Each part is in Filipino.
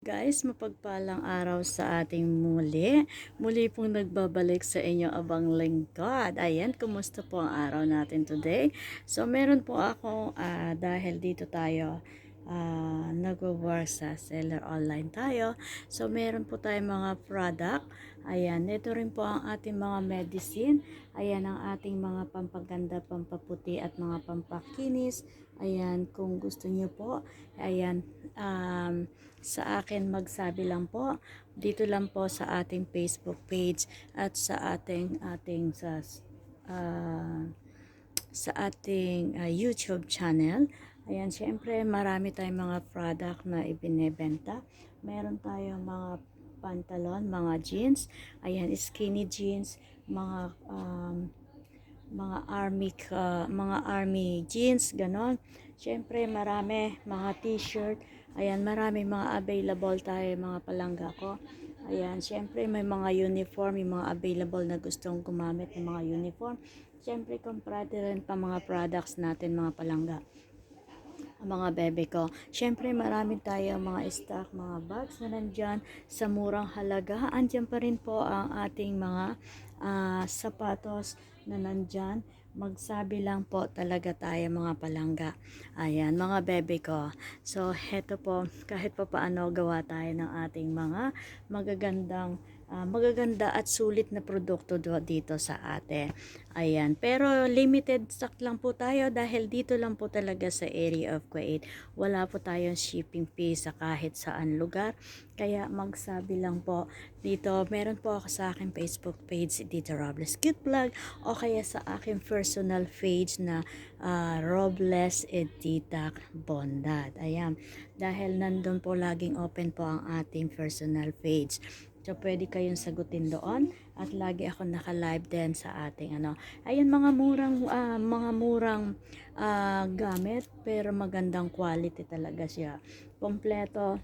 Guys, mapagpalang araw sa ating muli. Muli pong nagbabalik sa inyong abang lingkod. Ayan, kumusta po ang araw natin today? So, meron po ako, ah, dahil dito tayo uh, nagwo-work sa seller online tayo. So, meron po tayong mga product. Ayan, ito rin po ang ating mga medicine. Ayan ang ating mga pampaganda, pampaputi at mga pampakinis. Ayan, kung gusto niyo po. Ayan, um, sa akin magsabi lang po dito lang po sa ating Facebook page at sa ating ating sa uh, sa ating uh, YouTube channel. Ayan, syempre marami tayong mga product na ibinebenta. Meron tayong mga pantalon, mga jeans. Ayan, skinny jeans, mga um, mga army uh, mga army jeans, ganon. Syempre marami mga t-shirt Ayan, marami mga available tayo mga palangga ko. Ayan, syempre may mga uniform, yung mga available na gustong gumamit ng mga uniform. Syempre, comprate rin pa mga products natin mga palangga mga bebe ko. Syempre, marami tayo mga stock, mga bags na nandyan sa murang halaga. Andyan pa rin po ang ating mga uh, sapatos na nandyan magsabi lang po talaga tayo mga palangga. Ayan, mga bebe ko. So, heto po, kahit pa paano gawa tayo ng ating mga magagandang uh, magaganda at sulit na produkto dito sa atin. Ayan, pero limited stock lang po tayo dahil dito lang po talaga sa area of Kuwait. Wala po tayong shipping fee sa kahit saan lugar. Kaya magsabi lang po dito, meron po ako sa akin Facebook page, dito Robles Cute Vlog, kaya sa akin personal page na uh, Robles Edita Bondad. Ayan, dahil nandun po laging open po ang ating personal page. So, pwede kayong sagutin doon. At lagi ako naka-live din sa ating ano. Ayan, mga murang, uh, mga murang uh, gamit. Pero magandang quality talaga siya. Kompleto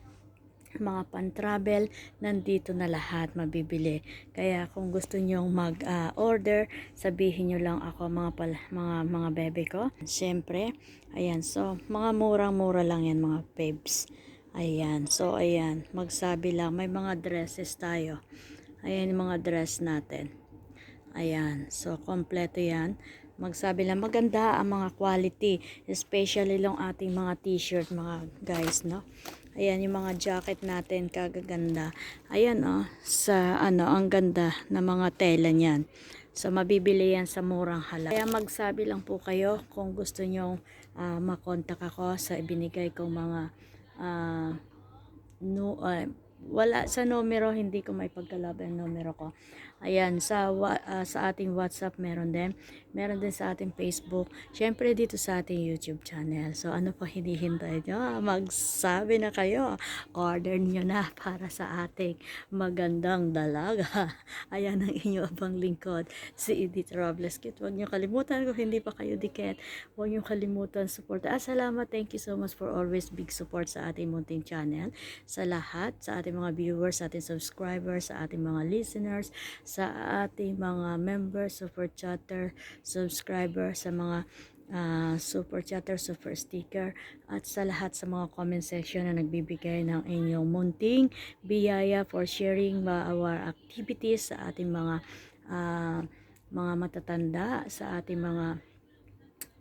mga pan-travel, nandito na lahat mabibili. Kaya kung gusto nyong mag-order, uh, sabihin nyo lang ako mga, pal mga, mga bebe ko. Siyempre, ayan, so mga murang-mura lang yan mga babes. Ayan, so ayan, magsabi lang, may mga dresses tayo. Ayan yung mga dress natin. Ayan, so kompleto yan. Magsabi lang, maganda ang mga quality, especially lang ating mga t-shirt mga guys, no? Ayan yung mga jacket natin, kagaganda. Ayan oh, sa ano, ang ganda na mga tela niyan. So mabibili yan sa murang halaga. Kaya magsabi lang po kayo kung gusto nyo uh, makontak ako sa ibinigay kong mga uh, no, uh, wala sa numero hindi ko may pagkalab ang numero ko ayan sa uh, sa ating whatsapp meron din. Meron din sa ating facebook. Syempre dito sa ating youtube channel. So ano pa hinihintay nyo? Magsabi na kayo. Order nyo na para sa ating magandang dalaga. Ayan ang inyo abang lingkod. Si Edith Robles Kit huwag nyo kalimutan kung hindi pa kayo dikit. Huwag nyo kalimutan support ah, salamat. Thank you so much for always big support sa ating munting channel. Sa lahat sa ating mga viewers, sa ating subscribers, sa ating mga listeners, sa ating mga members, super chatter, subscriber, sa mga uh, super chatter, super sticker, at sa lahat sa mga comment section na nagbibigay ng inyong munting biyaya for sharing our activities sa ating mga uh, mga matatanda, sa ating mga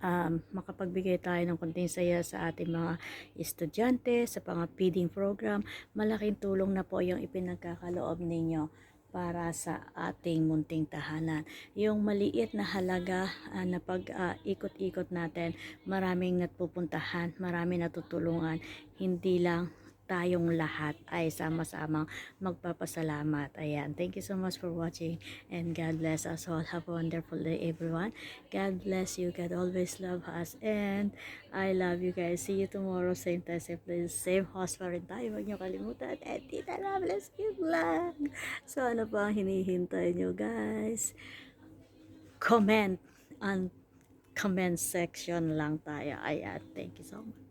um, makapagbigay tayo ng konting saya sa ating mga estudyante, sa mga feeding program, malaking tulong na po yung ipinagkakaloob ninyo para sa ating munting tahanan. Yung maliit na halaga uh, na pag-ikot-ikot uh, natin, maraming natpupuntahan, maraming natutulungan, hindi lang tayong lahat ay sama-samang magpapasalamat. Ayan. Thank you so much for watching and God bless us all. Have a wonderful day everyone. God bless you. God always love us and I love you guys. See you tomorrow. Same time, same place, same host pa rin tayo. Huwag niyo kalimutan. And tita bless you lang. So ano pa ang hinihintay niyo guys? Comment on comment section lang tayo. Ayan. Thank you so much.